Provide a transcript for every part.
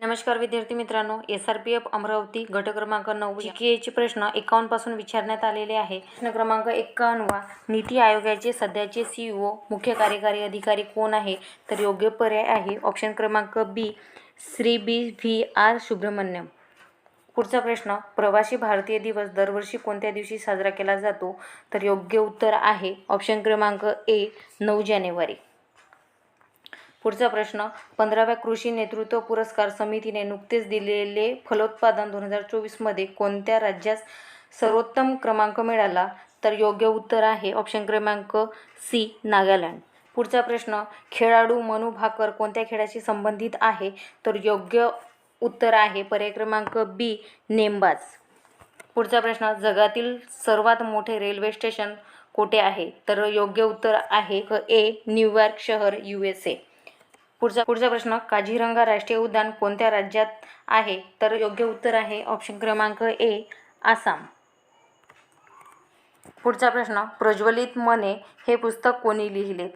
नमस्कार विद्यार्थी मित्रांनो. S R P F Amravati घट क्रमांक नऊ चे प्रश्न एकावन्नपासून विचारण्यात आलेले आहे. प्रश्न क्रमांक एकावन्नवा नीती आयोगाचे सध्याचे सीईओ मुख्य कार्यकारी अधिकारी कोण आहे? तर योग्य पर्याय आहे ऑप्शन क्रमांक B Shri B V R Subramaniam. पुढचा प्रश्न प्रवासी भारतीय दिवस दरवर्षी कोणत्या दिवशी साजरा केला जातो? तर योग्य उत्तर आहे ऑप्शन क्रमांक ए नऊ जानेवारी. पुढचा प्रश्न. पंधराव्या कृषी नेतृत्व पुरस्कार समितीने नुकतेच दिलेले फलोत्पादन दोन हजार चोवीसमध्ये कोणत्या राज्यास सर्वोत्तम क्रमांक मिळाला? तर योग्य उत्तर आहे ऑप्शन क्रमांक सी नागालँड. पुढचा प्रश्न खेळाडू मनू भाकर कोणत्या खेळाशी संबंधित आहे? तर योग्य उत्तर आहे पर्याय क्रमांक बी नेमबाज. पुढचा प्रश्न जगातील सर्वात मोठे रेल्वे स्टेशन कोठे आहे? तर योग्य उत्तर आहे ए न्यूयॉर्क शहर यू एस ए पुढचा पुढचा प्रश्न काझीरंगा राष्ट्रीय उद्यान कोणत्या राज्यात आहे? तर योग्य उत्तर आहे ऑप्शन क्रमांक ए आसाम. पुढचा प्रश्न प्रज्वलित मने हे पुस्तक कोणी लिहिले?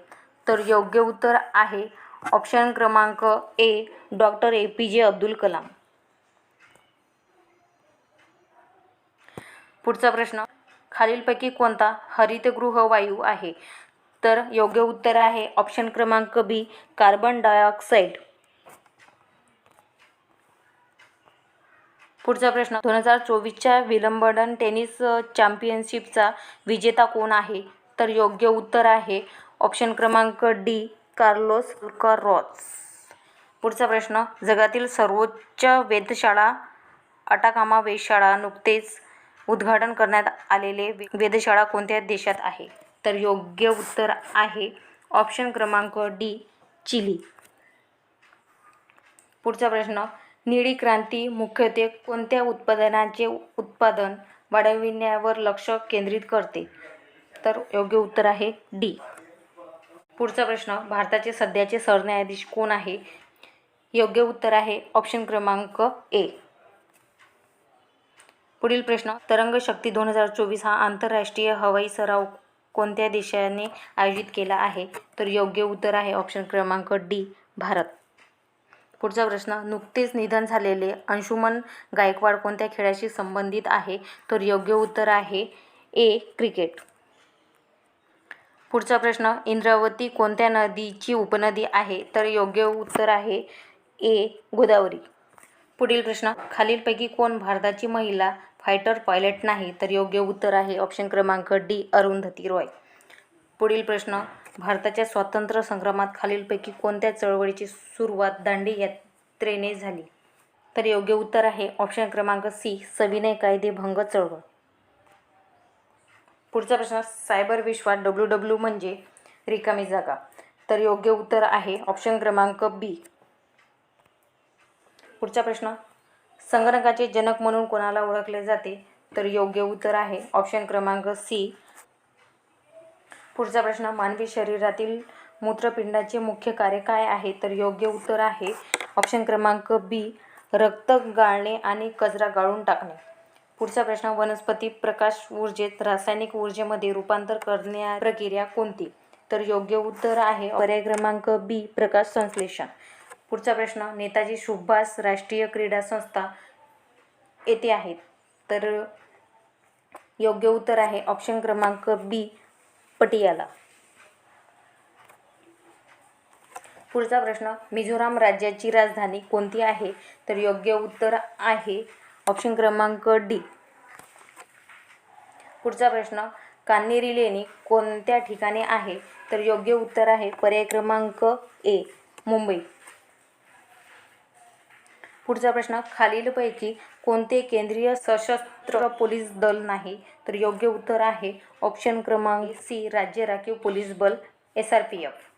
तर योग्य उत्तर आहे ऑप्शन क्रमांक ए डॉक्टर ए पी जे अब्दुल कलाम. पुढचा प्रश्न खालीलपैकी कोणता हरितगृह वायू आहे? तर योग्य उत्तर आहे. ऑप्शन क्रमांक बी कार्बन डायऑक्साईड पुढचा प्रश्न दोन हजार चोवीसच्या विलंबडन टेनिस चॅम्पियनशिपचा विजेता कोण आहे? तर योग्य उत्तर आहे. ऑप्शन क्रमांक डी कार्लोस रॉस पुढचा प्रश्न जगातील सर्वोच्च वेधशाळा अटाकामा वेधशाळा नुकतेच उद्घाटन करण्यात आलेले वे- वेधशाळा कोणत्या देशात आहे? तर योग्य उत्तर आहे ऑप्शन क्रमांक डी चिली. पुढचा प्रश्न निळी क्रांती मुख्यत्वे कोणत्या उत्पादनाचे उत्पादन वाढविण्यावर लक्ष केंद्रित करते? तर योग्य उत्तर आहे डी पुढचा प्रश्न भारताचे सध्याचे सरन्यायाधीश कोण आहे? योग्य उत्तर आहे ऑप्शन क्रमांक ए पुढील प्रश्न तरंग शक्ती दोन हजार चोवीस हा आंतरराष्ट्रीय हवाई सराव कोणत्या देशाने आयोजित केला आहे? तर योग्य उत्तर आहे ऑप्शन क्रमांक डी भारत. पुढचा प्रश्न नुकतेच निधन झालेले अंशुमन गायकवाड कोणत्या खेळाशी संबंधित आहे? तर योग्य उत्तर आहे ए क्रिकेट पुढचा प्रश्न इंद्रावती कोणत्या नदीची उपनदी आहे? तर योग्य उत्तर आहे ए गोदावरी. पुढील प्रश्न खालीलपैकी कोण भारताची महिला फायटर पायलट नाही तर योग्य उत्तर आहे. ऑप्शन क्रमांक डी अरुंधती रॉय. पुढील प्रश्न भारताच्या स्वातंत्र्य संग्रामात खालीलपैकी कोणत्या चळवळीची सुरुवात दांडी यात्रेने झाली? तर योग्य उत्तर आहे. ऑप्शन क्रमांक सी सविनय कायदे भंग चळवळ. पुढचा प्रश्न सायबर विश्वात डब्ल्यू डब्ल्यू म्हणजे रिकामी जागा. तर योग्य उत्तर आहे. ऑप्शन क्रमांक बी. पुढचा प्रश्न संगणकाचे जनक म्हणून कोणाला ओळखले जाते तर योग्य उत्तर आहे ऑप्शन क्रमांक सी पुढचा प्रश्न मानवी शरीरातील मूत्रपिंडाचे मुख्य कार्य काय आहे? तर योग्य उत्तर आहे ऑप्शन क्रमांक बी रक्त गाळणे आणि कचरा गाळून टाकणे. पुढचा प्रश्न वनस्पती प्रकाश ऊर्जेत रासायनिक ऊर्जेमध्ये रूपांतर करण्या प्रक्रिया कोणती? तर योग्य उत्तर आहे पर्याय क्रमांक बी प्रकाश संश्लेषण. पुढचा प्रश्न नेताजी सुभाष राष्ट्रीय क्रीडा संस्था येथे आहेत. तर योग्य उत्तर आहे ऑप्शन क्रमांक बी पटियाला. पुढचा प्रश्न मिझोराम राज्याची राजधानी कोणती आहे? तर योग्य उत्तर आहे ऑप्शन क्रमांक डी पुढचा प्रश्न कान्हेरी लेणी कोणत्या ठिकाणी आहे? तर योग्य उत्तर आहे पर्याय क्रमांक ए मुंबई. पुढचा प्रश्न खालीलपैकी कोणते केंद्रीय सशस्त्र पोलीस दल नाही तर योग्य उत्तर आहे ऑप्शन क्रमांक सी राज्य राखीव पोलीस बल एस आर पी एफ